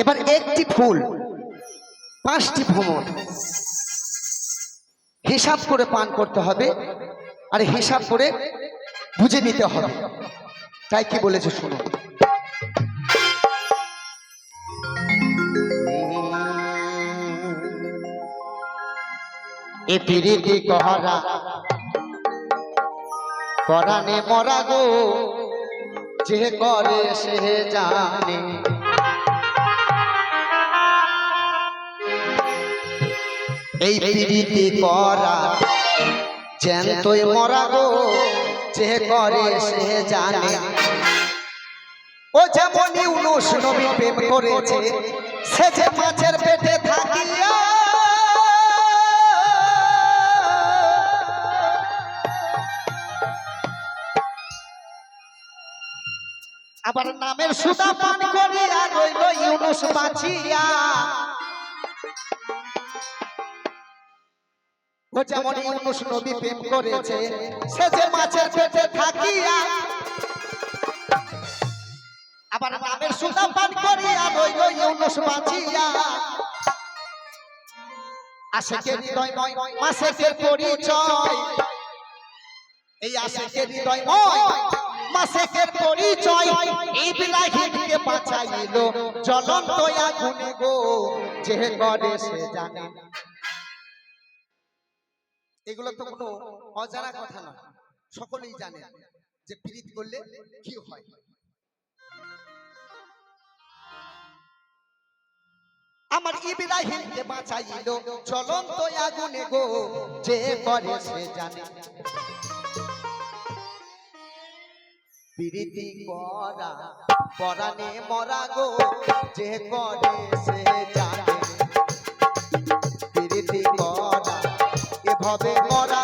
এবার একটি ফুল, পাঁচটি ভ্রমণ। হিসাব করে পান করতে হবে আর হিসাব করে বুঝে নিতে হবে। তাই কি বলেছে শুনুন। এ পিরিতি কহরা পরাণে মরা গো, যে করে সে জানে। এই পিরিতি করা। জ্যান্তই মরা গো, যে করে সে জানে। ও যেমন ইউনুস নবী প্রেম করেছে, সে যে মাছের পেটে থাকিয়া। আবার নামের সুদা পান করিয়া রইল ইউনুস বাঁচিয়া। যেমন ইউনুস নবী প্রেম করেছে, সে যে মাছের পেটে থাকিয়া আবার নামের সুদা পান করিয়া রইল ইউনুস বাঁচিয়া। আশেকের হৃদয় নয় মাসেকের পরিচয়। এই আশেকের হৃদয় নয় মাসেকের পরিচয়। এই বিলাহিকে বাঁচাইল জ্বলন্ত আগুনে গো, যে করে সে জানে এগুলো তো কোনো অজানা কথা না সকলেই জানে যে পীড়িত করলে কি হয়। আমার ইব্রাহিমকে বাঁচাইল জ্বলন্ত আগুনে গো, যে করে সে জানে। প্রীতি করা পরাণে মরা গো, যে করে সে জানে। এভাবে মরা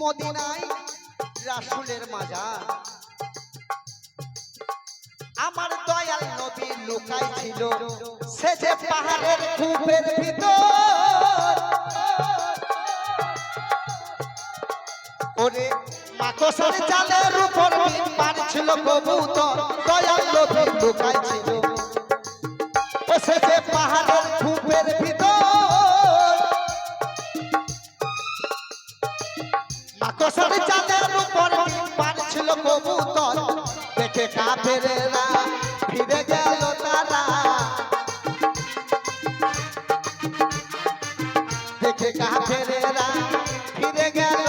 মদিনায় রাসুলের মাজার। আমার দয়াল নবী লুকাই ছিল সে যে পাহাড়ের কূপের ভিতর। ওরে মাকসার জালের উপর ডিম পারছিল কবুতর, দয়াল নবী লুকাই ছিল ও সে যে পাহাড়ের কূপের ভিতর মাকসার চাঁদের উপর পারছিল কবুতর। দেখে কাফেরেরা ফিরে গেল তারা। দেখে কাফেরেরা ফিরে গেল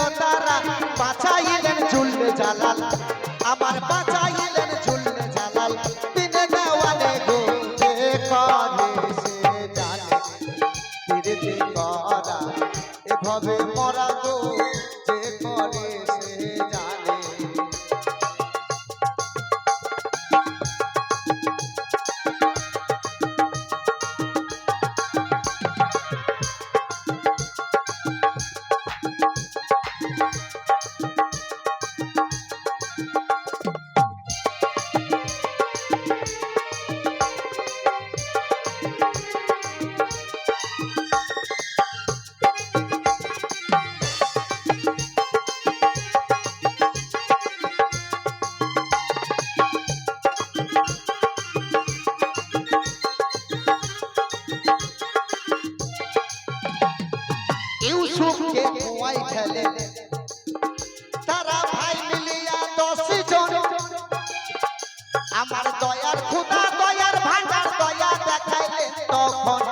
কুয়াই খেলে তারা ভাই আমার দয়ার খুদা দয়ার ভান্ডার দয়া দেখাইলে তখন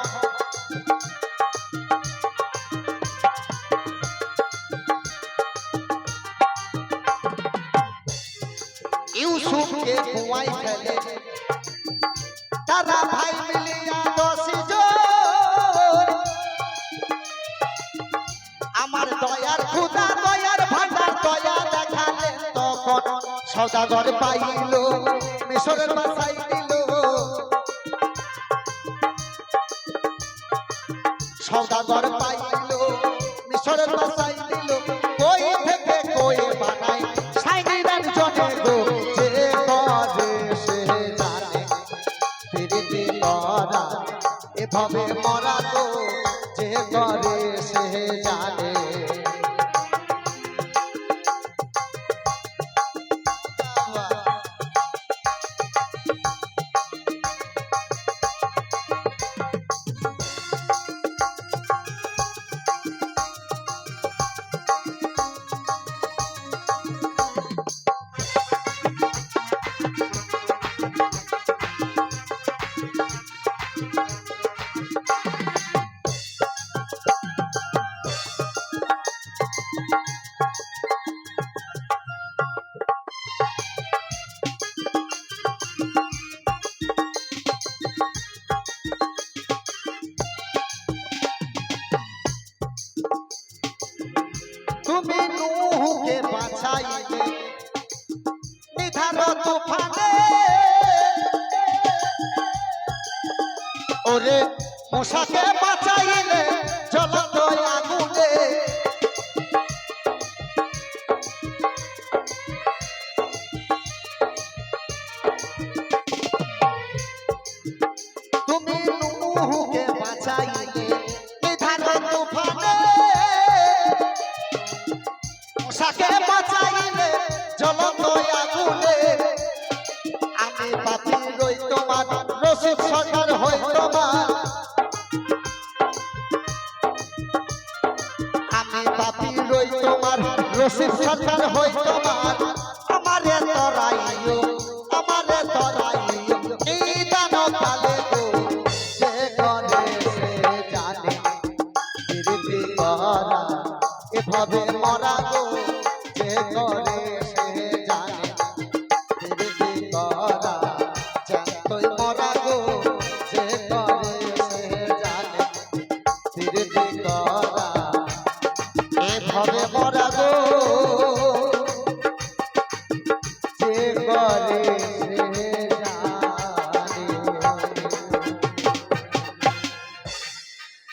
ইউসুফকে কুয়াই খেলে তারা ভাই মিলিয়া আমার দয়ার খুদা দয়ার ভান্ডার দয়া দেখালেন তখন সদাগর পাইল, মিশরের বাসাই দিল। সদাগর পাইল, মিশরের বাসাই দিল। কই থেকে কই বানাই সাইনিরার জনে গো, যে করে সে জানে প্রীতি করা এভাবে মরা গো। তুমি নুহুকে বাঁচাইলে নিধার তুফানে। ওরে মশাকে বাঁচাইলে সরকার হই তোমার। আমি পাপি রই এভাবে মরা গো যে করে।